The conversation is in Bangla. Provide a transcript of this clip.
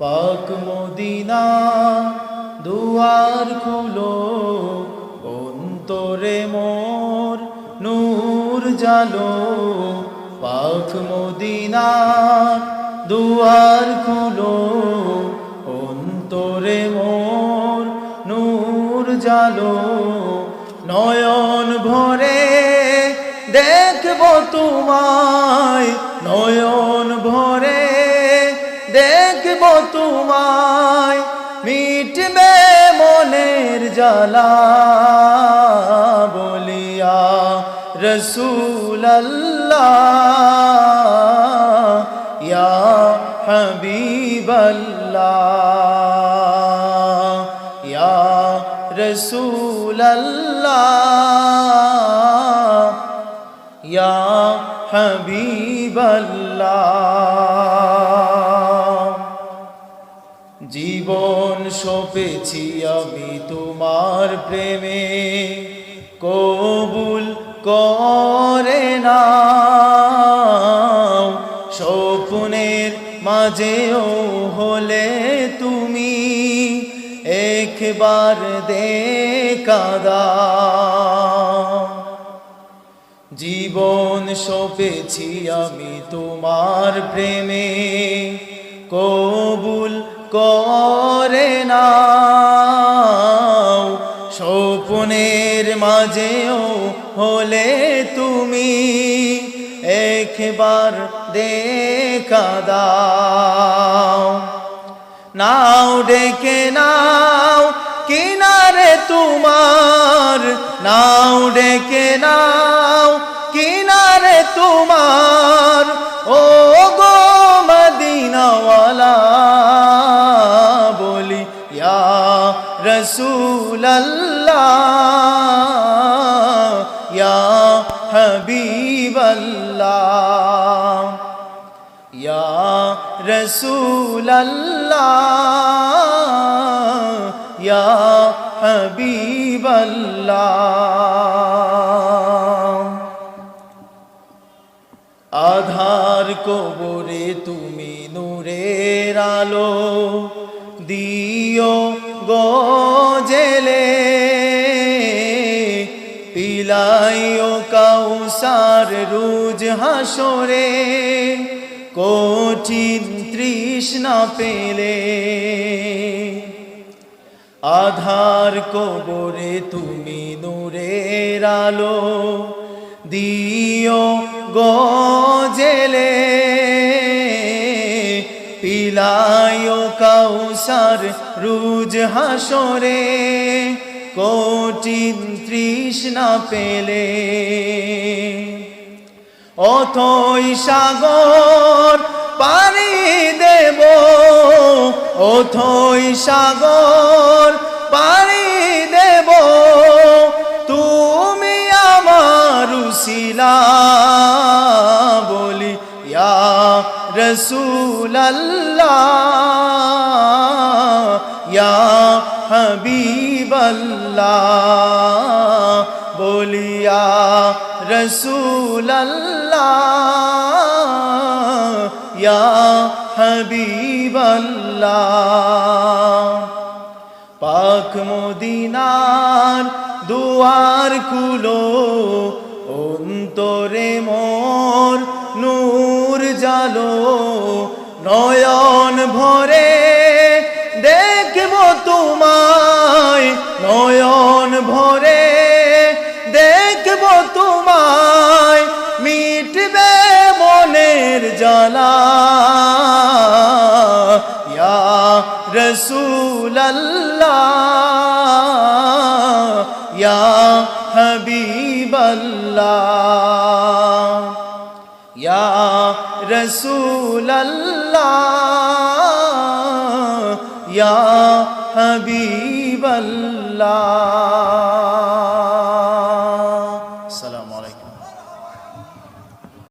পাক মদিনা দুয়ার খুলো, অন্তরে মোর নূর জালো। পাক মদিনা দুয়ার খুলো, অন্তরে মোর নূর জালো। নয়ন ভরে দেখব তোমায় দেখব তোমায় মিটবে মনের জ্বালা বলিয়া রসুল ইয়া হাবিব ইয়া রসুল ইয়া হাবিব জীবন সপেছি আমি তোমার প্রেমে। কবুল করে না স্বপ্নের মাঝেও হলে তুমি একবার দাও। জীবন সপেছি আমি তোমার প্রেমে। কবুল করে না স্বপ্নের মাঝেও হলে তুমি একবার দেখা দাও। নাও, ডেকে নাও, কিনারে তোমার। নাও, ডেকে নাও, কিনারে তোমার। রসুল হাবিব ইয়া রসুল ইয়া হাবিব আধার কবরে তুমি নূরের আলো দিও গজেলে পিলাইও কাউসার, রুজ হাসরে কঠিন তৃষ্ণা পেলে। আধার কবরে তুমি নূরের আলো দিও গজেলে পিলাইও কাউসার, রুজ হাসরে কঠিন তৃষ্ণা পেলে। অথই সাগর পানি দেব, অথই সাগর পানি দেব। তুমি আমার উসিলা বলি, ইয়া রসুল ইয়া হাবিব বলিয়া রসুল ইয়া হাবিব পাক মদিনার দুয়ার কুলো অন্তরে মোর নূর জালো, নয়ন ভরে তোমায় মিটবে মনের জ্বালা। ইয়া রসুল ইয়া হাবিব ইয়া রসুল ইয়া হাবিব